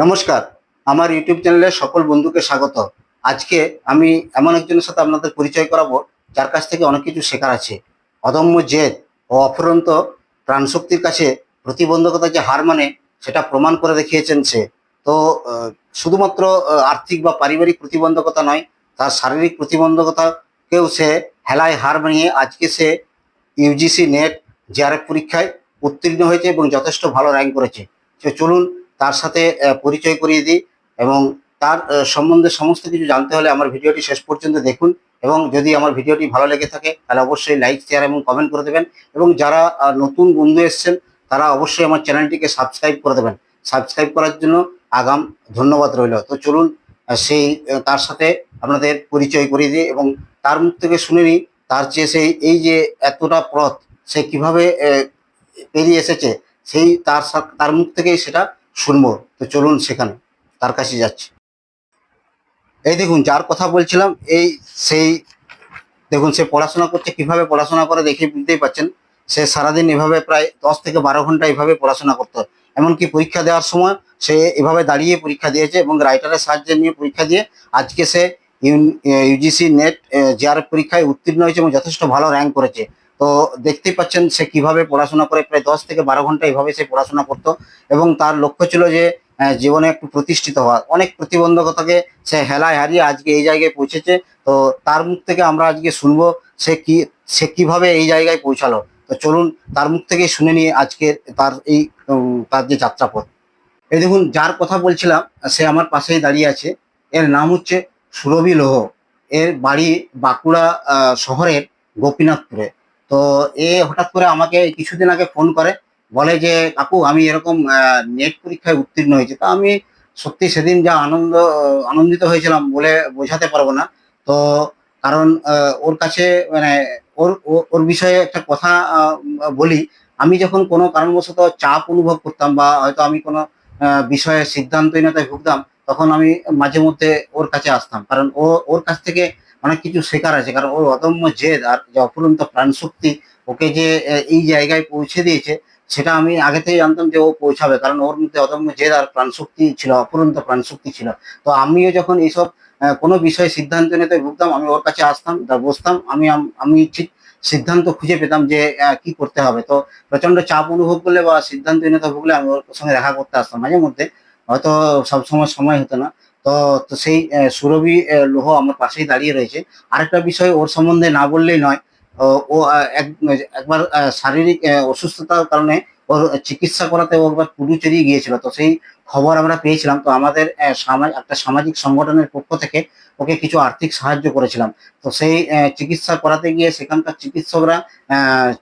নমস্কার, আমার ইউটিউব চ্যানেলে সকল বন্ধুকে স্বাগত। আজকে আমি এমন একজনের সাথে আপনাদের পরিচয় করাবো, যার কাছ থেকে অনেক কিছু শেখার আছে। অদম্য জেদ ও অফুরন্ত প্রাণশক্তির কাছে প্রতিবন্ধকতা যে হার মানে সেটা প্রমাণ করে দেখিয়েছেন সে। তো শুধুমাত্র আর্থিক বা পারিবারিক প্রতিবন্ধকতা নয়, তার শারীরিক প্রতিবন্ধকতাকেও সে হেলায় হার মানিয়ে আজকে সে ইউজিসি নেট জেআরএফ পরীক্ষায় উত্তীর্ণ হয়েছে এবং যথেষ্ট ভালো র্যাঙ্ক করেছে। চলুন তার সাথে পরিচয় করিয়ে দিই এবং তার সম্বন্ধে সমস্ত কিছু জানতে হলে আমার ভিডিওটি শেষ পর্যন্ত দেখুন এবং যদি আমার ভিডিওটি ভালো লেগে থাকে তাহলে অবশ্যই লাইক শেয়ার এবং কমেন্ট করে দেবেন এবং যারা নতুন বন্ধু এসেছেন তারা অবশ্যই আমার চ্যানেলটিকে সাবস্ক্রাইব করে দেবেন। সাবস্ক্রাইব করার জন্য আগাম ধন্যবাদ রইল। তো চলুন সেই তার সাথে আপনাদের পরিচয় করিয়ে দিই এবং তার মুখ থেকে শুনে নিই তার যে সেই এই যে এতটা পথ সে কীভাবে পেরিয়ে এসেছে সেই তার তার মুখ থেকেই সেটা শুনব। তো চলুন সেখানে, তার কাছে যাচ্ছি। এই দেখুন, যার কথা বলছিলাম, এই সেই, দেখুন, সে পড়াশোনা করছে, কীভাবে পড়াশোনা করে দেখে বুঝতেই পাচ্ছেন। সে সারাদিন এভাবে প্রায় দশ থেকে বারো ঘণ্টা এভাবে পড়াশোনা করতো এমনকি পরীক্ষা দেওয়ার সময় সে এভাবে দাঁড়িয়ে পরীক্ষা দিয়েছে এবং রাইটারের সাহায্যে নিয়ে পরীক্ষা দিয়ে আজকে সে ইউজিসি নেট জিআরএফ পরীক্ষায় উত্তীর্ণ হয়েছে এবং যথেষ্ট ভালো র্যাঙ্ক করেছে। তো দেখতেই পাচ্ছেন সে কীভাবে পড়াশোনা করে, প্রায় দশ থেকে বারো ঘণ্টা এভাবে সে পড়াশোনা করতো এবং তার লক্ষ্য ছিল যে জীবনে একটু প্রতিষ্ঠিত হওয়া। অনেক প্রতিবন্ধকতাকে সে হেলায় হারিয়ে আজকে এই জায়গায় পৌঁছেছে। তো তার মুখ থেকে আমরা আজকে শুনব সে কি, সে কীভাবে এই জায়গায় পৌঁছালো। তো চলুন তার মুখ থেকে শুনে নিয়ে আজকের তার এই তার যে যাত্রাপথ। এই দেখুন, যার কথা বলছিলাম, সে আমার পাশেই দাঁড়িয়ে আছে। এর নাম হচ্ছে সুরভি লোহ। এর বাড়ি বাঁকুড়া শহরের গোপীনাথপুরে। তো এ হঠাৎ করে আমাকে কিছুদিন আগে ফোন করে, বলে যে কাকু আমি এরকম নেট পরীক্ষায় উত্তীর্ণ হয়েছি। তা আমি সত্যি সেদিন যা আনন্দ, আনন্দিত হয়েছিলাম বলে বোঝাতে পারব না। তো কারণ ওর কাছে মানে ওর ওর বিষয়ে একটা কথা বলি, আমি যখন কোনো কারণবশত চাপ অনুভব করতাম বা হয়তো আমি কোনো বিষয়ে সিদ্ধান্তহীনতায় ভুগতাম, তখন আমি মাঝে মধ্যে ওর কাছে আসতাম। কারণ ও, ওর কাছ থেকে অনেক কিছু শেখার আছে। কারণ ওর অদম্য জেদ আর যে অফুরন্ত প্রাণশক্তি ওকে যে এই জায়গায় পৌঁছে দিয়েছে, সেটা আমি আগে থেকে জানতাম যে ও পৌঁছাবে। কারণ ওর মধ্যে অদম্য জেদ আর প্রাণশক্তি ছিল, অফুরন্ত প্রাণশক্তি ছিল। তো আমিও যখন এইসব কোনো বিষয়ে সিদ্ধান্ত নিতে ভুগতাম, আমি ওর কাছে আসতাম বসতাম, আমি আমি ঠিক সিদ্ধান্ত খুঁজে পেতাম যে কি করতে হবে। তো প্রচণ্ড চাপ অনুভব করলে বা সিদ্ধান্তহীনতা ভুগলে আমি ওর সঙ্গে দেখা করতে আসতাম মাঝে মধ্যে। হয়তো সবসময় সময় হতো না। তো সেই সুরভি লোহ আমার পাশেই দাঁড়িয়ে রয়েছে। আরেকটা বিষয় ওর সম্বন্ধে না বললেই নয় ও ও, এক- একবার শারীরিক অসুস্থতার কারণে ওর চিকিৎসা করাতে ও একবার পুডুচেরি গিয়েছিল। তো সেই খবর আমরা পেয়েছিলাম। তো আমাদের একটা সামাজিক সংগঠনের পক্ষ থেকে ওকে কিছু আর্থিক সাহায্য করেছিলাম। তো সেই চিকিৎসা করাতে গিয়ে সেখানকার চিকিৎসকরা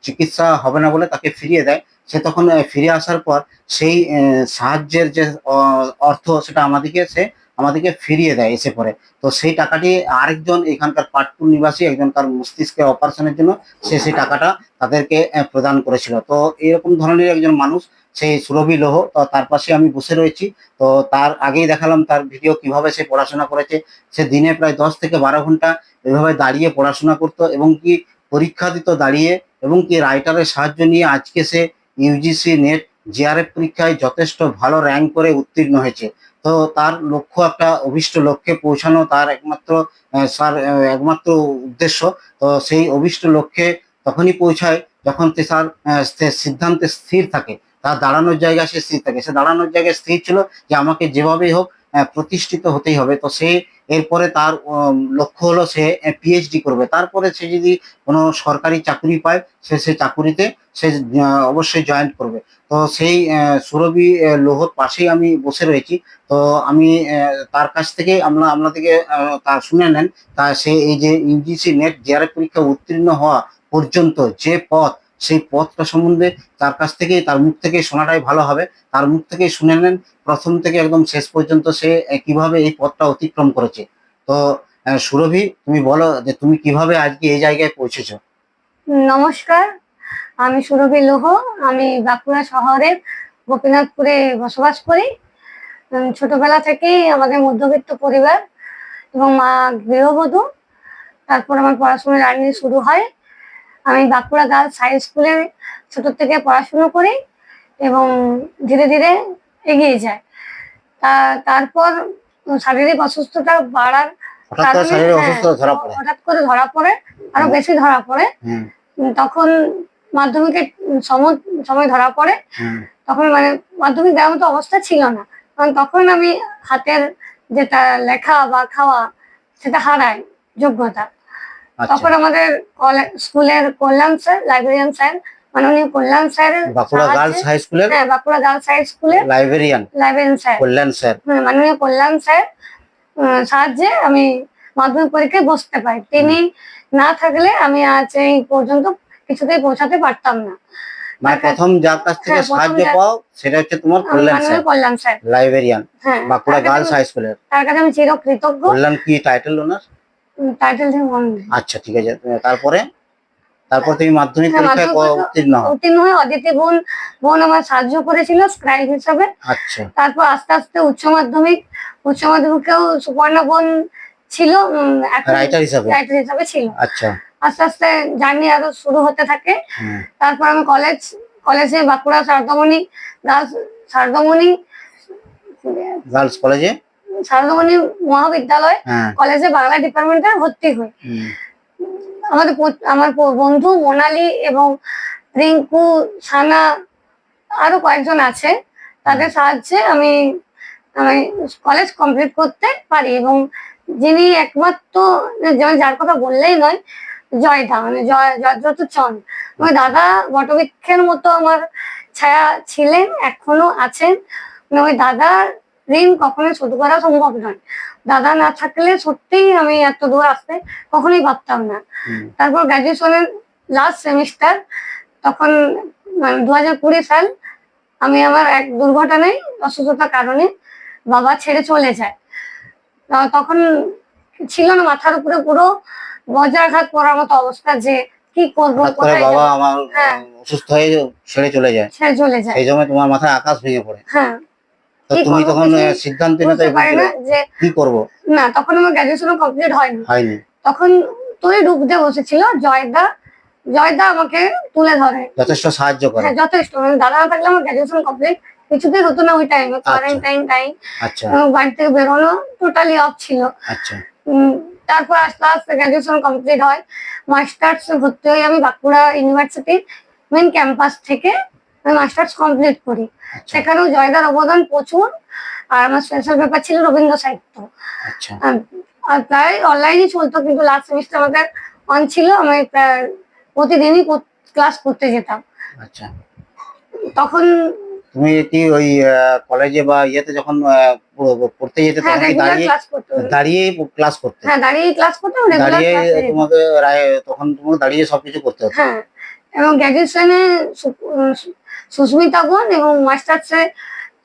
চিকিৎসা হবে না বলে তাকে ফিরিয়ে দেয়। সে তখন ফিরে আসার পর সেই সাহায্যের যে অর্থ সেটা আমাদেরকে সে আমাদেরকে ফিরিয়ে দেয় এসে পরে। তো সেই টাকাটি আরেকজন এখানকার পাটপুর নিবাসী একজন তার মস্তিষ্কে অপারেশনের জন্য সে সেই টাকাটা তাদেরকে প্রদান করেছিল। তো এরকম ধরনের একজন মানুষ, সেই সুরভি লোহ, তো তার পাশে আমি বসে রয়েছি। তো তার আগেই দেখালাম তার ভিডিও কীভাবে সে পড়াশোনা করেছে। সে দিনে প্রায় দশ থেকে বারো ঘণ্টা এভাবে দাঁড়িয়ে পড়াশোনা করতো এবং কি পরীক্ষা দিত দাঁড়িয়ে এবং কি রাইটারের সাহায্য নিয়ে আজকে সে ইউজিসি নেট জিআরএফ পরীক্ষায় যথেষ্ট ভালো র্যাঙ্ক করে উত্তীর্ণ হয়েছে। তো তার লক্ষ্য একটা অভিষ্ট লক্ষ্যে পৌঁছানো তার একমাত্র সার তার একমাত্র উদ্দেশ্য। তো সেই অভিষ্ট লক্ষ্যে তখনই পৌঁছায় যখন সে তার সিদ্ধান্তে স্থির থাকে। তার দাঁড়ানোর জায়গায় সে স্থির থাকে। সে দাঁড়ানোর জায়গায় স্থির ছিল যে আমাকে যেভাবেই হোক প্রতিষ্ঠিত হতেই হবে। তো সে এরপরে তার লক্ষ্য হলো সে পিএইচডি করবে। তারপরে সে যদি কোনো সরকারি চাকরি পায়, সে সে চাকুরিতে সে অবশ্যই জয়েন করবে। তো সেই সুরভি লোহর পাশেই আমি বসে রয়েছি। তো আমি তার কাছ থেকে আমরা আপনাদেরকে তার শুনে নেন। তা সে এই যে ইউজিসি নেট জিআরএফ পরীক্ষা উত্তীর্ণ হওয়া পর্যন্ত যে পথ সেই পথটা সম্বন্ধে তার কাছ থেকে তার মুখ থেকে শোনাটাই ভালো হবে। তার মুখ থেকে শুনে নেন, প্রথম থেকে একদম শেষ পর্যন্ত সে কীভাবে এই পথটা অতিক্রম করেছে। তো সুরভি, তুমি বলো যে তুমি কীভাবে আজকে এই জায়গায় পৌঁছেছ? নমস্কার, আমি সুরভি লোহ। আমি বাঁকুড়া শহরের গোপীনাথপুরে বসবাস করি। ছোটবেলা থেকেই আমাদের মধ্যবিত্ত পরিবার এবং মা গৃহবধূ। তারপর আমার পড়াশোনার জার্নি শুরু হয়। আমি বাঁকুড়া গার্লস হাই স্কুলে ছোট থেকে পড়াশুনো করি এবং ধীরে ধীরে এগিয়ে যায়। তা- তারপর শারীরিক অসুস্থতা বাড়ার হঠাৎ করে হ্যাঁ, ধরা পড়ে। আরও বেশি ধরা পড়ে। তখন মাধ্যমিকের সময় ধরা পড়ে। তখন মানে মাধ্যমিক দেওয়ার মতো অবস্থা ছিল না। কারণ তখন আমি হাতের যেটা লেখা বা খাওয়া সেটা হারাই যোগ্যতা। তখন আমাদের স্কুলের কল্যাণ স্যার লাইব্রেরিয়ান স্যার মাননীয় কল্যাণ স্যারের বাঁকুড়া গার্লস হাই স্কুলের হ্যাঁ বাঁকুড়া গার্লস হাই স্কুলের librarian librarian sir. Kalyan sir. হ্যাঁ, মাননীয় কল্যাণ স্যার সাহায্যে আমি মাধ্যমিক পরীক্ষায় বসতে পারি। তিনি না থাকলে আমি আজ এই পর্যন্ত কিছুতেই পৌঁছাতে পারতাম না। মানে প্রথম যার কাছ থেকে হ্যাঁ, সাহায্য পাও সেটা হচ্ছে তোমার Kalyan sir Kalyan sir. Librarian হ্যাঁ বাঁকুড়া তার কাছে গার্লস আমি- হাই স্কুলের। তার কাছে আমি চির কৃতজ্ঞ কল্যাণ কি টাইটেল ওনার? টাইটেল থেকে মনে নেই আচ্ছা ঠিক আছে। তারপরে? তারপর তুমি মাধ্যমিক হ্যাঁ, পরীক্ষায় উত্তীর্ণ হও। উত্তীর্ণ হয়ে অদিতি বোন বোন আমার সাহায্য করেছিল স্ক্রাইব হিসাবে। আচ্ছা। তারপর আস্তে আস্তে উচ্চ মাধ্যমিক উচ্চ মাধ্যমিকেও সুপর্ণা বোন ছিল রাইটার হিসাবে? রাইটার হিসাবে ছিল। আচ্ছা। আস্তে আস্তে জার্নি আরও শুরু হতে থাকে। তারপর আমি কলেজ কলেজে বাঁকুড়া শারদামণি দাস শারদামণি গার্লস কলেজে শারদামণি মহাবিদ্যালয় হ্যাঁ। কলেজে বাংলা ডিপার্টমেন্টে ভর্তি হই। আমাদের আমার বন্ধু মোনালি এবং রিঙ্কু সানা আরও কয়েকজন আছে। তাদের সাহায্যে আমি আমি কলেজ কমপ্লিট করতে পারি এবং যিনি একমাত্র যেমন যার কথা বললেই নয় জয়দা মানে জয় জয়দ্রত চন্দ। আমার দাদা বটবৃক্ষের মতো আমার ছায়া ছিলেন এখনও আছেন। মানে ওই দাদার ঋণ কখনোই শোধ করা সম্ভব নয়। দাদা না থাকলে সত্যিই আমি এত দূর আসতে কখনোই ভাবতাম না। তারপর গ্রাজুয়েশনের লাস্ট সেমিস্টার তখন মানে দু হাজার কুড়ি সাল আমি আমার এক দুর্ঘটনায় অসুস্থতার কারণে বাবা ছেড়ে চলে যায়। তখন ছিল না মাথার উপরে পুরো বজ্রাঘাত পড়ার মতো অবস্থা যে কি করব বাবা আমার হ্যাঁ। অসুস্থ হয়ে ছেড়ে চলে যায়। ছেড়ে চলে যায়। সেই সময় তোমার মাথায় আকাশ ভেঙে পড়ে। হ্যাঁ। তো তুমি তখন সিদ্ধান্ত নিতে বুঝতে পারি না যে কি করব? না তখন আমার গ্রাজুয়েশনও কমপ্লিট হয়নি। হয়নি। তখন তুই ডুবতে বসেছিল জয়দা জয়দা আমাকে তুলে ধরে। যথেষ্ট সাহায্য করে। হ্যাঁ যথেষ্ট। মানে দাদা না থাকলে আমার গ্রাজুয়েশন কমপ্লিট কিছুতেই হতো না ওই টাইমে কোয়ারেন্টাইন টাইম আচ্ছা। বাড়ি থেকে বেরোনো টোটালি অফ ছিল। আচ্ছা। তারপর আস্তে আস্তে গ্রাজুয়েশন কমপ্লিট হয়। মাস্টার্স ভর্তি হই আমি বাঁকুড়া ইউনিভার্সিটির মেন ক্যাম্পাস থেকে। আমি মাস্টার্স কমপ্লিট করি। আচ্ছা। সেখানেও জয়দার অবদান প্রচুর আর আমার স্পেশাল পেপার ছিল রবীন্দ্র সাহিত্য। আচ্ছা। আর- প্রায় অনলাইনই চলতো কিন্তু লাস্ট সেমিস্টার আমাদের অন ছিল আমি প্রায় প্রতিদিনই ক্লাস করতে যেতাম। আচ্ছা। তখন তুমি কি ওই কলেজে বা ইয়েতে যখন পড়তে যেতে হ্যাঁ তখন দাঁড়িয়ে ক্লাস করতে। দাঁড়িয়ে ক্লাস করতে? হ্যাঁ দাঁড়িয়ে ক্লাস করতে দাঁড়িয়ে তোমাকে রায়- তখন তোমাকে দাঁড়িয়ে সবকিছু করতে হতো। হ্যাঁ। এবং গ্র্যাজুয়েশনে সুস্মিতা বোন এবং মাস্টার্সে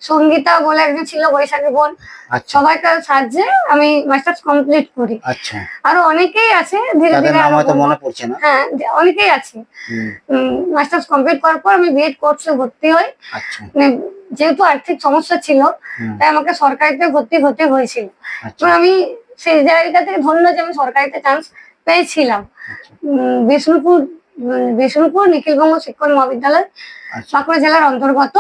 সঙ্গীতা বলে একজন ছিল বৈশাখী বোন। আচ্ছা। সবাইকার সাহায্যে আমি মাস্টার্স কমপ্লিট করি। আচ্ছা। আরও অনেকেই আছে ধীরে ধীরে মনে পড়ছে না। হ্যাঁ অনেকেই আছে। মাস্টার্স কমপ্লিট করার পর আমি বিএড কোর্সে ভর্তি হই। আচ্ছা। মানে যেহেতু আর্থিক সমস্যা ছিল তাই আমাকে সরকারিতে ভর্তি হতে হয়েছিল। তো আমি সেই জায়গা থেকে ধন্য যে আমি সরকারিতে চান্স পেয়েছিলাম। বিষ্ণুপুর বিষ্ণুপুর নিখিলবঙ্গ শিক্ষণ মহাবিদ্যালয় আচ্ছা। বাঁকুড়া জেলার অন্তর্গত।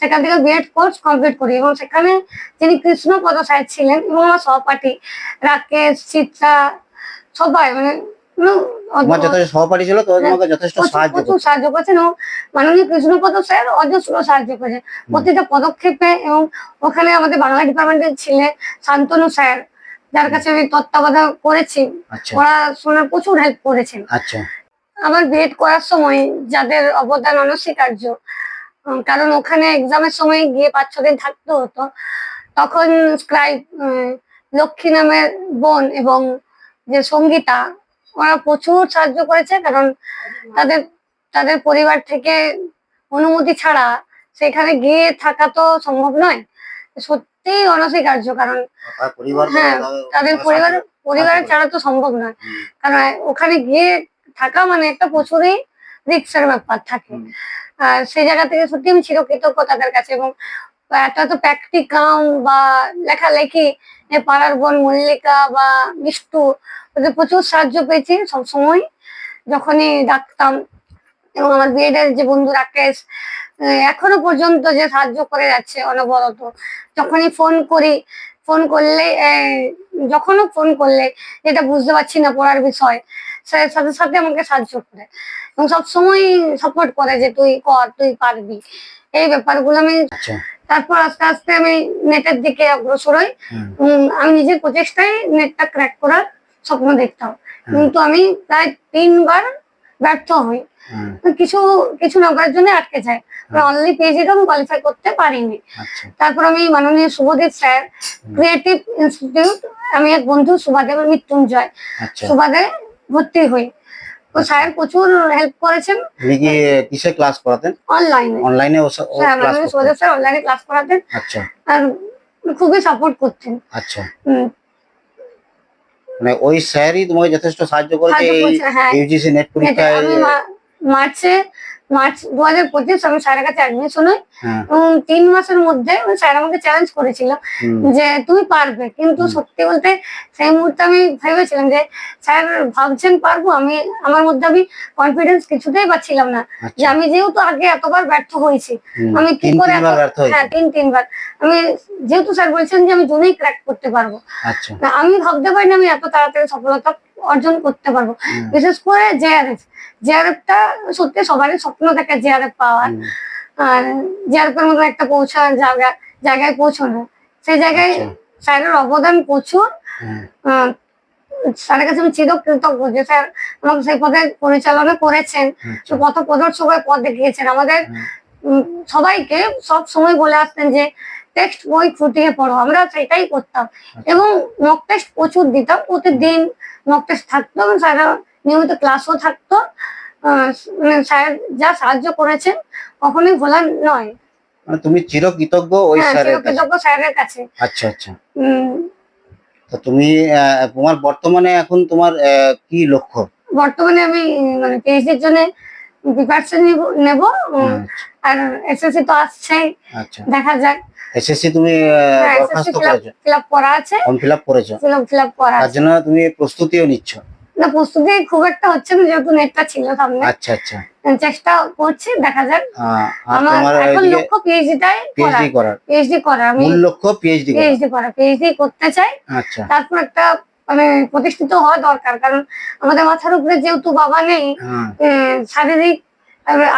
সেখান থেকে বিএড কোর্স কমপ্লিট করি এবং সেখানে যিনি কৃষ্ণপদ স্যার ছিলেন এবং আমার সহপাঠী রাকেশ চিত্রা সবাই মানে সহপাঠী ছিল যথেষ্ট প্রচুর- সাহায্য করেছেন এবং মাননীয় কৃষ্ণপদ স্যার অজস্র সাহায্য করেছেন। প্রতিটা পদক্ষেপে এবং ওখানে আমাদের বাংলা ডিপার্টমেন্টের ছিলেন শান্তনু স্যার যার কাছে আমি তত্ত্বাবধান করেছি আচ্ছা। পড়াশোনার প্রচুর হেল্প করেছেন। আচ্ছা। আমার বিএড করার সময় যাদের অবদান অনস্বীকার্য কারণ ওখানে এক্সামের সময় গিয়ে পাঁচ ছ দিন থাকতে হতো। তখন স্ক্রাইব লক্ষ্মী নামের বোন এবং যে সঙ্গীতা ওরা প্রচুর সাহায্য করেছে কারণ তাদের তাদের পরিবার থেকে অনুমতি ছাড়া সেখানে গিয়ে থাকা তো সম্ভব নয়। সত্যিই অনস্বীকার্য কারণ হ্যাঁ, তাদের পরিবার পরিবারের ছাড়া তো সম্ভব নয়। কারণ ওখানে গিয়ে থাকা মানে একটা প্রচুরই রিক্সের ব্যাপার থাকে। আর সেই জায়গা থেকে সত্যি আমি চিরকৃতজ্ঞ তাদের কাছে এবং একটা তো প্র্যাকটিকাম বা লেখালেখি পাড়ার বোন মল্লিকা বা মিষ্টু ওদের প্রচুর সাহায্য পেয়েছি সবসময়। যখনই ডাকতাম এবং আমার বিএডের যে বন্ধু রাকেশ এখনও পর্যন্ত যে সাহায্য করে যাচ্ছে অনবরত। যখনই ফোন করি ফোন করলে যখনও ফোন করলে যেটা বুঝতে পারছি না পড়ার বিষয় সে সাথে সাথে আমাকে সাহায্য করে। এবং সবসময় সাপোর্ট করে যে তুই কর তুই পারবি। এই ব্যাপারগুলো আমি আচ্ছা। তারপর আস্তে আস্তে আমি নেটের দিকে অগ্রসর হই। আমি নিজের প্রচেষ্টায় নেটটা ক্র্যাক করার স্বপ্ন দেখতাম। কিন্তু আমি প্রায় তিনবার ব্যর্থ হই। কিছু কিছু নাম্বারের জন্য আটকে যায়। অনলি পেজেটা আমি কোয়ালিফাই করতে পারিনি। আচ্ছা। তারপর আমি মাননীয় শুভদীপ স্যার ক্রিয়েটিভ ইনস্টিটিউট আমি এক বন্ধু সুভাদেব মৃত্যুঞ্জয়। আচ্ছা। সুভাদে ভর্তি হই। তো স্যার প্রচুর হেল্প করেছেন। কি কিসে ক্লাস করাতেন অনলাইনে অনলাইনে ও হ্যাঁ স্যার অনলাইনে ক্লাস করাতেন আচ্ছা। আর খুবই সাপোর্ট করতেন। আচ্ছা। মানে ওই স্যারই তোমাকে যথেষ্ট সাহায্য করেছে সাহায্য এই করেছে, হ্যাঁ। ইউজিসি নেট এটা পরীক্ষায় আমি মা- মার্চে মার্চ দু হাজার পঁচিশ আমি স্যারের কাছে অ্যাডমিশন হই। হ্যাঁ। এবং তিন মাসের মধ্যে ওই স্যার আমাকে চ্যালেঞ্জ করেছিল যে তুমি পারবে। কিন্তু সত্যি বলতে সেই মুহূর্তে আমি ভেবেছিলাম যে স্যার ভাবছেন পারব আমি আমার মধ্যে আমি কনফিডেন্স কিছুতেই পাচ্ছিলাম না যে আচ্ছা। আমি যেহেতু আগে এতবার ব্যর্থ হয়েছি আমি কি করে হ্যাঁ তিন তিনবার। আমি যেহেতু স্যার বলছেন যে আমি জন্যই ক্র্যাক করতে পারব। আচ্ছা। আমি ভাবতে পারি না আমি এত তাড়াতাড়ি সফলতা অর্জন করতে পারব। বিশেষ করে জেআরএফ জেআরএফটা সত্যি সবারই স্বপ্ন থাকে জেআরএফ পাওয়ার। আর জেআরএফ এর মতো একটা পৌঁছার জায়গা জায়গায় পৌঁছানো। সেই জায়গায় আচ্ছা। স্যারের অবদান প্রচুর। স্যারের কাছে আমি চিরকৃতজ্ঞ যে স্যার আমাকে সেই পথে পরিচালনা করেছেন আচ্ছা, পথ প্রদর্শকের পথ দেখিয়েছেন আমাদের সবাইকে সব সময় বলে আসতেন যে টেক্সট বই ফুটিয়ে পড়ো আমরা সেটাই করতাম। এবং মক টেস্ট প্রচুর দিতাম প্রতিদিন মক টেস্ট থাকতো এবং স্যার নিয়মিত ক্লাসও থাকতো। মানে স্যার যা সাহায্য করেছেন কখনোই ভোলার নয়। মানে তুমি চিরকৃতজ্ঞ ওই হ্যাঁ স্যারের কাছে? চিরকৃতজ্ঞ স্যারের কাছে। আচ্ছা আচ্ছা। তো তুমি তোমার বর্তমানে এখন তোমার কি লক্ষ্য? বর্তমানে আমি মানে পিএইচডির জন্য প্রিপারেশন নেব আর এসএসসি তো আসছেই। আচ্ছা। দেখা যাক। এসএসসি তুমি হ্যাঁ দরখাস্ত করেছ? ফিল আপ করা আছে। ফর্ম ফিল আপ করেছ? ফিল ফিল আপ করা তার জন্য তুমি প্রস্তুতিও নিচ্ছ? না প্রস্তুতি খুব একটা হচ্ছে না যেহেতু নেটটা ছিল সামনে। আচ্ছা আচ্ছা। চেষ্টা করছি দেখা যাক। আমার এখন লক্ষ্য পিএইচডিটাই পিএইচডি করার। পিএইচডি করা আমি মূল লক্ষ্য পিএইচডি করা পিএইচডি করা পিএইচডি করতে চাই। আচ্ছা। তারপর একটা মানে প্রতিষ্ঠিত হওয়া দরকার কারণ আমাদের মাথার উপরে যেহেতু বাবা নেই হ্যাঁ। শারীরিক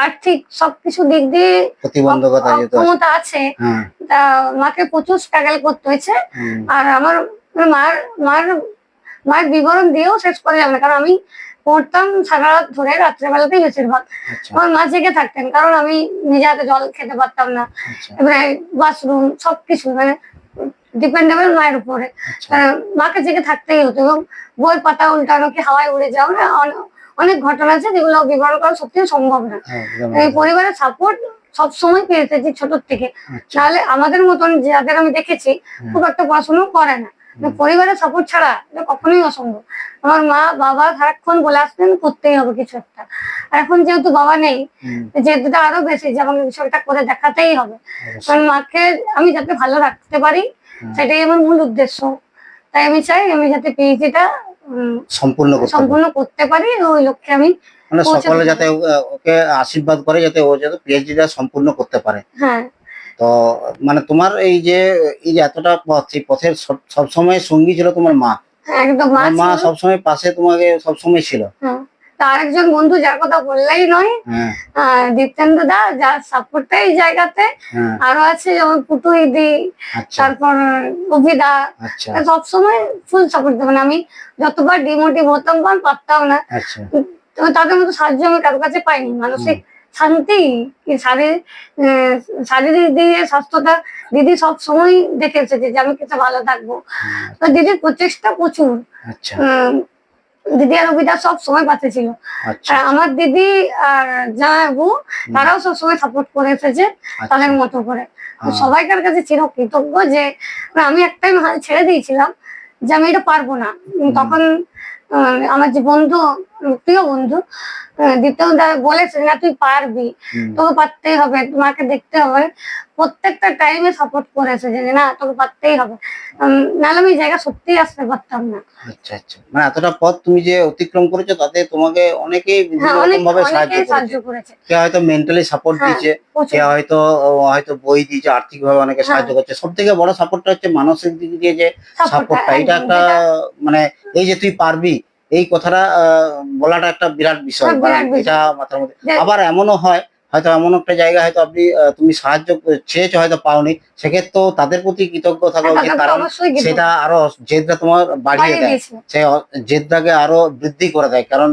আর্থিক সবকিছু দিক দিয়ে প্রতিবন্ধকতা আছে। ক্ষমতা আছে। হ্যাঁ। তা মাকে প্রচুর স্ট্রাগল করতে হয়েছে। আর আমার মার মার মায়ের বিবরণ দিয়েও শেষ করা যাবে না। কারণ আমি পড়তাম সারা রাত ধরে রাত্রেবেলাতেই বেশিরভাগ। আচ্ছা। আমার মা জেগে থাকতেন। কারণ আমি নিজে হাতে জল খেতে পারতাম না। আচ্ছা। এবারে বাথরুম সবকিছু মানে ডিপেন্ডেবল মায়ের উপরে। আচ্ছা। মাকে জেগে থাকতেই হতো। এবং বই পাতা উল্টানো কি হাওয়ায় উড়ে যাও না? অনেক ঘটনা আছে যেগুলো বিবরণ করা সত্যি সম্ভব না। হ্যাঁ, এই পরিবারের সাপোর্ট সব সময় পেয়ে ছোট থেকে। আচ্ছা। নাহলে আমাদের মতন যাদের আমি দেখেছি খুব একটা পড়াশোনা করে না। মানে পরিবারের সাপোর্ট ছাড়া এটা কখনোই অসম্ভব। আমার মা বাবা সারাক্ষণ বলে আসতেন করতেই হবে কিছু একটা। আর এখন যেহেতু বাবা নেই যেহেতুটা আরও বেশি যে আমাকে কিছু একটা করে দেখাতেই হবে। কারণ মাকে আমি যাতে ভালো রাখতে পারি সেটাই আমার মূল উদ্দেশ্য। তাই আমি চাই আমি যাতে পিএইচডিটা সম্পূর্ণ করতে সম্পূর্ণ করতে পারি ওই লক্ষ্যে আমি মানে সকলে যাতে ওকে আশীর্বাদ করে যাতে ও যাতে পিএইচডিটা সম্পূর্ণ করতে পারে। হ্যাঁ। তো মানে তোমার এই যে এই যে এতটা পথ এই পথের সবসময় সঙ্গী ছিল তোমার মা? হ্যাঁ, একদম মা। সবসময় পাশে তোমাকে সবসময় ছিল? হ্যাঁ। তা আরেকজন বন্ধু যার কথা বললেই নয় হ্যাঁ। দীপ্তেন্দ্র দা যার সাপোর্টটা এই জায়গাতে। হ্যাঁ। আরও আছে যেমন পুটু ইদি আচ্ছা। তারপর অভিদা আচ্ছা। সবসময় ফুল সাপোর্ট দেবেন আমি যতবার ডিমোটিভ হতাম বা পারতাম না। আচ্ছা। তাদের মতো সাহায্য আমি কারোর কাছে পাইনি। মানসিক শান্তি শারীরিক দিকে স্বাস্থ্যটা দিদি সব সময় দেখে এসেছে যে আমি কিছু ভালো থাকব। তো দিদির প্রচেষ্টা প্রচুর। দিদি আর অভিদা সব সময় পাশে ছিল। আচ্ছা। আর আমার দিদি আর জামাইবু তারাও সবসময় সাপোর্ট করে এসেছে আচ্ছা। তাদের মতো করে। হ্যাঁ। সবাইকার কাছে ছিল কৃতজ্ঞ যে মানে আমি একটাই ছেড়ে দিয়েছিলাম যে আমি এটা পারব না। তখন আমার যে বন্ধু প্রিয় বন্ধু। আহ, দ্বিতীয় দা বলেছে না তুই পারবি। তোকে পারতেই হবে তোমাকে দেখতে হবে। প্রত্যেকটা টাইমে সাপোর্ট করেছে যে না তোকে পারতেই হবে। নাহলে আমি জায়গা সত্যি আসতে পারতাম না। আচ্ছা আচ্ছা। মানে এতটা পথ তুমি যে অতিক্রম করেছ তাতে তোমাকে অনেকেই হ্যাঁ ভাবে সাহায্য করেছে। কে হয়তো মেন্টালি সাপোর্ট হ্যাঁ, দিয়েছে প্রচুর। কে হয়তো হয়তো বই দিয়েছে আর্থিক ভাবে অনেকে হ্যাঁ। সাহায্য করছে। সব থেকে বড় সাপোর্টটা হচ্ছে মানসিক দিক দিয়ে যে সাপোর্টটা এটা একটা মানে এই যে তুই পারবি এই কথাটা আহ, বলাটা একটা বিরাট বিষয়। হ্যাঁ। এটা মাথার মধ্যে আবার এমনও হয় হয়তো এমন একটা জায়গা হয়তো আপনি তুমি সাহায্য চেয়েছো হয়তো পাওনি সেক্ষেত্রেও তাদের প্রতি কৃতজ্ঞ থাকা উচিত কারণ সেটা আরও জেদটা তোমার বাড়িয়ে দেয়। সে জেদটাকে আরও বৃদ্ধি করে দেয় কারণ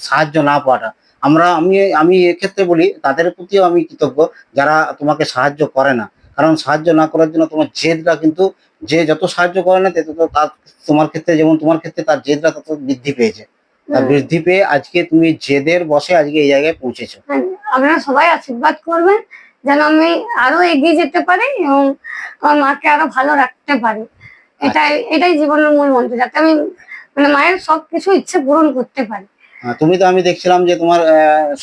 সাহায্য না পাওয়াটা। আমরা আমি আমি এক্ষেত্রে বলি তাদের প্রতিও আমি কৃতজ্ঞ যারা তোমাকে সাহায্য করে না। কারণ সাহায্য না করার জন্য তোমার জেদটা কিন্তু যে যত সাহায্য করে না তত তো তার তোমার ক্ষেত্রে যেমন তোমার ক্ষেত্রে তার জেদটা তত বৃদ্ধি পেয়েছে। তার বৃদ্ধি পেয়ে আজকে তুমি জেদের বসে আজকে এই জায়গায় পৌঁছেছো। হ্যাঁ, আপনারা সবাই আশীর্বাদ করবেন যেন আমি আরও এগিয়ে যেতে পারি এবং আমার মাকে আরও ভালো রাখতে পারি। এটাই এটাই জীবনের মূল মন্ত্র যাতে আমি মানে মায়ের সবকিছু ইচ্ছে পূরণ করতে পারি। তুমি তো আমি দেখছিলাম যে তোমার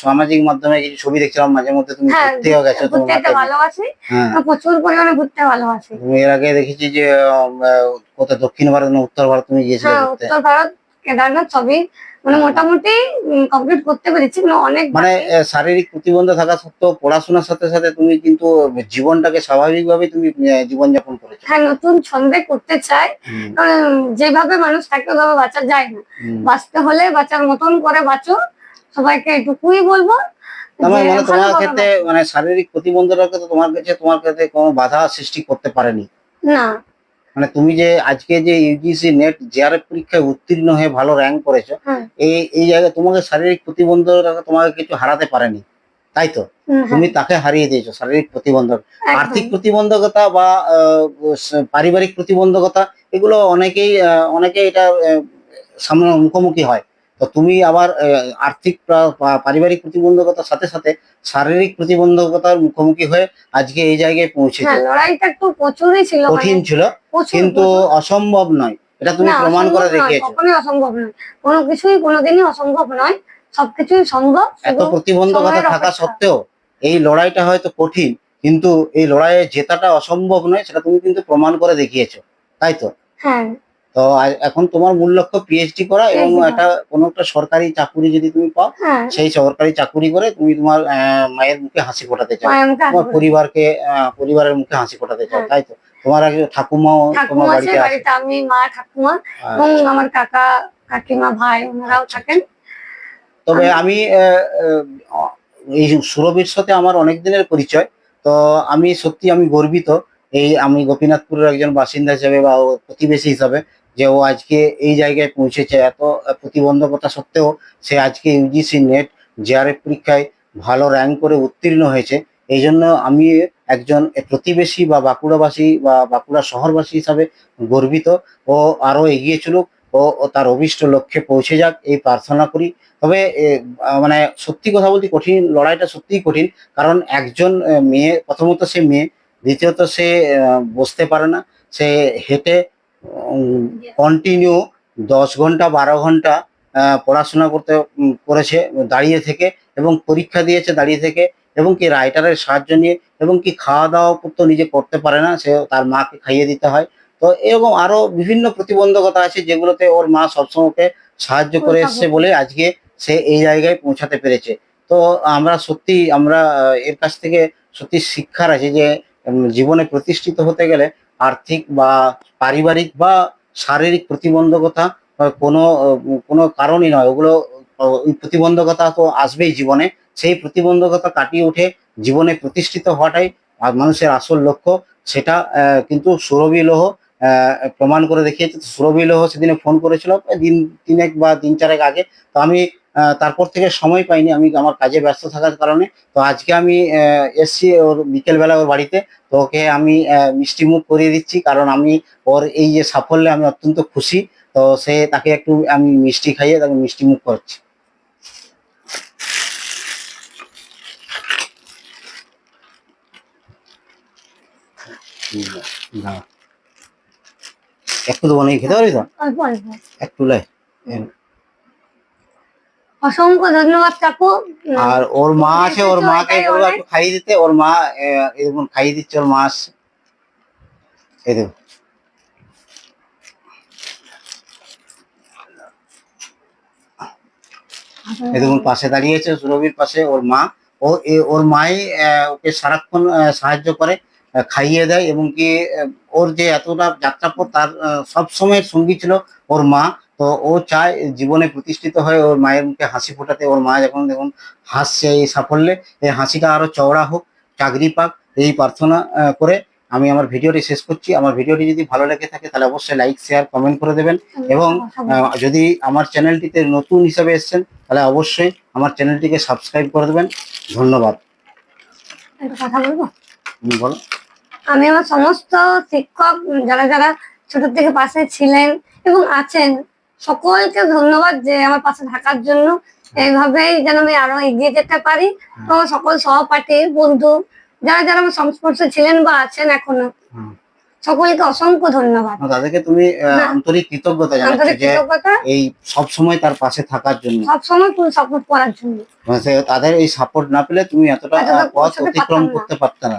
সামাজিক মাধ্যমে কিছু ছবি দেখছিলাম মাঝে মধ্যে তুমি হ্যাঁ ঘুরতেও গেছো তোমার ভালোবাসি। হ্যাঁ। প্রচুর পরিমাণে ঘুরতে ভালোবাসি। তুমি এর আগে দেখেছি যে কোথায় দক্ষিণ ভারত না উত্তর ভারত তুমি গিয়েছিলে হ্যাঁ উত্তর ভারত কেদারনাথ সবই মানে মোটামুটি কমপ্লিট করতে পেরেছি কিন্তু অনেক মানে শারীরিক প্রতিবন্ধ থাকা সত্ত্বেও পড়াশোনার সাথে সাথে তুমি কিন্তু জীবনটাকে স্বাভাবিকভাবে তুমি আহ, জীবনযাপন করেছ। হ্যাঁ নতুন ছন্দে করতে চাই। কারণ যেভাবে মানুষ থাকে ওভাবে বাঁচা যায় না। বাঁচতে হলে বাঁচার মতন করে বাঁচো। সবাইকে এটুকুই বলব মানে মানে তোমার ক্ষেত্রে মানে শারীরিক প্রতিবন্ধকতা তোমার কাছে তোমার কাছে কোনো বাধা সৃষ্টি করতে পারেনি। না। মানে তুমি যে আজকে যে ইউজিসি নেট জেআরএফ পরীক্ষায় উত্তীর্ণ হয়ে ভালো র্যাঙ্ক করেছ হ্যাঁ। এই এই জায়গায় তোমাকে শারীরিক প্রতিবন্ধকতা তোমাকে কিছু হারাতে পারেনি তাই তো? তুমি তাকে হারিয়ে দিয়েছ শারীরিক প্রতিবন্ধক। আর্থিক প্রতিবন্ধকতা বা পারিবারিক প্রতিবন্ধকতা এগুলো অনেকেই অনেকে এটা সামনে মুখোমুখি হয়। তো তুমি আবার আর্থিক পারিবারিক প্রতিবন্ধকতার সাথে সাথে শারীরিক প্রতিবন্ধকতার মুখোমুখি হয়ে আজকে এই জায়গায় পৌঁছেছে। হ্যাঁ লড়াইটা একটু প্রচুরই ছিল মানে কঠিন ছিল কিন্তু অসম্ভব নয়। এটা তুমি প্রমাণ করে দেখিয়েছো। কখনোই অসম্ভব নয়। কোনো কিছুই কোনোদিনই অসম্ভব নয়। সবকিছুই সম্ভব এত প্রতিবন্ধকতা থাকা সত্ত্বেও এই লড়াইটা হয়তো কঠিন কিন্তু এই লড়াইয়ে জেতাটা অসম্ভব নয় সেটা তুমি কিন্তু প্রমাণ করে দেখিয়েছো। তাই তো? হ্যাঁ তো এখন তোমার মূল লক্ষ্য পিএইচডি করা এবং একটা কোনো একটা সরকারি চাকুরি যদি তুমি পাও হ্যাঁ। সেই সরকারি চাকুরি করে তুমি তোমার মায়ের মুখে হাসি ফোটাতে চাও। তোমার পরিবারকে পরিবারের মুখে হাসি ফোটাতে চাও হ্যাঁ। তাই তো? তোমার এক ঠাকুমাও তোমার বাড়িতে আছে আমি মা ঠাকুমা আচ্ছা। এবং আমার কাকা কাকিমা ভাই ওনারাও থাকেন। তবে আমি এই সুরভির সাথে আমার অনেক দিনের পরিচয় তো আমি সত্যি আমি গর্বিত এই আমি গোপীনাথপুরের একজন বাসিন্দা হিসাবে বা প্রতিবেশী হিসাবে যে ও আজকে এই জায়গায় পৌঁছেছে, এত প্রতিবন্ধকতা সত্ত্বেও সে আজকে ইউজিসি নেট জেআরএফ পরীক্ষায় ভালো র্যাঙ্ক করে উত্তীর্ণ হয়েছে। এই জন্য আমি একজন প্রতিবেশী বা বাঁকুড়াবাসী বা বাঁকুড়া শহরবাসী হিসাবে গর্বিত। ও আরও এগিয়ে চলুক, ও তার অভিষ্ট লক্ষ্যে পৌঁছে যাক, এই প্রার্থনা করি। তবে মানে সত্যি কথা বলতে কঠিন, লড়াইটা সত্যিই কঠিন, কারণ একজন মেয়ে, প্রথমত সে মেয়ে দ্বিতীয়ত সে বসতে পারে না। সে হেঁটে কন্টিনিউ দশ ঘণ্টা বারো ঘণ্টা পড়াশোনা করতে করেছে দাঁড়িয়ে থেকে এবং পরীক্ষা দিয়েছে দাঁড়িয়ে থেকে এবং কি রাইটারের সাহায্য নিয়ে এবং কি খাওয়া দাওয়া তো নিজে করতে পারে না সে তার মাকে খাইয়ে দিতে হয়। তো এরকম আরও বিভিন্ন প্রতিবন্ধকতা আছে যেগুলোতে ওর মা সবসময় ওকে সাহায্য করে এসছে বলে আজকে সে এই জায়গায় পৌঁছাতে পেরেছে। তো আমরা সত্যি আমরা এর কাছ থেকে সত্যি শিক্ষার আছে যে জীবনে প্রতিষ্ঠিত হতে গেলে আর্থিক বা পারিবারিক বা শারীরিক প্রতিবন্ধকতা কোনো কোনো কারণই নয়। ওগুলো প্রতিবন্ধকতা তো আসবেই জীবনে। সেই প্রতিবন্ধকতা কাটিয়ে উঠে জীবনে প্রতিষ্ঠিত হওয়াটাই মানুষের আসল লক্ষ্য। সেটা কিন্তু সুরভি লৌহ প্রমাণ করে দেখিয়েছে। সুরভি লৌহ সেদিনে ফোন করেছিল দিন, তিনেক বা তিন চারেক আগে। তো আমি তারপর থেকে সময় পাইনি আমি আমার কাজে ব্যস্ত থাকার কারণে। তো আজকে আমি এসছি ওর বিকেলবেলা ওর বাড়িতে। তো ওকে আমি মিষ্টি মুখ করিয়ে দিচ্ছি কারণ আমি ওর এই যে সাফল্যে আমি অত্যন্ত খুশি। তো সে তাকে একটু আমি মিষ্টি খাইয়ে তাকে মিষ্টি মুখ করছি একটু তো বানিয়ে খেতে পারবি তো? একটু লাই অসংখ্য ধন্যবাদ কাকু। আর ওর মা আছে ওর মাকে একটু খাইয়ে দিতে ওর মা এরকম খাইয়ে দিচ্ছে ওর মা আসছে এই দেখো। এই দেখুন পাশে দাঁড়িয়েছে সুরভির পাশে ওর মা। ও ওর মাই ওকে সারাক্ষণ সাহায্য করে। খাইয়ে দেয় এবং কি ওর যে এতটা যাত্রাপথ তার সব সময় সঙ্গী ছিল ওর মা। তো ও চায় জীবনে প্রতিষ্ঠিত হয়ে ওর মায়ের মুখে হাসি ফোটাতে। ওর মা যখন দেখুন হাসছে এই সাফল্যে এই হাসিটা আরও চওড়া হোক চাকরি পাক এই প্রার্থনা করে আমি আমার ভিডিওটি শেষ করছি। আমার ভিডিওটি যদি ভালো লেগে থাকে তাহলে অবশ্যই লাইক শেয়ার কমেন্ট করে দেবেন। এবং যদি আমার চ্যানেলটিতে নতুন হিসাবে এসেছেন তাহলে অবশ্যই আমার চ্যানেলটিকে সাবস্ক্রাইব করে দেবেন। ধন্যবাদ। কথা বলব? বলো। আমি আমার সমস্ত শিক্ষক যারা যারা ছোট থেকে পাশে ছিলেন এবং আছেন সকলকে ধন্যবাদ যে আমার পাশে থাকার জন্য। এইভাবেই যেন আমি আরও এগিয়ে যেতে পারি। তো সকল সহপাঠী বন্ধু যারা যারা আমার সংস্পর্শে ছিলেন বা আছেন এখনও সকলকে অসংখ্য ধন্যবাদ। তাদেরকে তুমি আন্তরিক কৃতজ্ঞতা জানাচ্ছ কৃতজ্ঞতা। এই সব সময় তার পাশে থাকার জন্য। সবসময় ফুল সাপোর্ট করার জন্য। মানে তাদের এই সাপোর্ট না পেলে তুমি এতটা এতটা পথ অতিক্রম করতে পারতে না।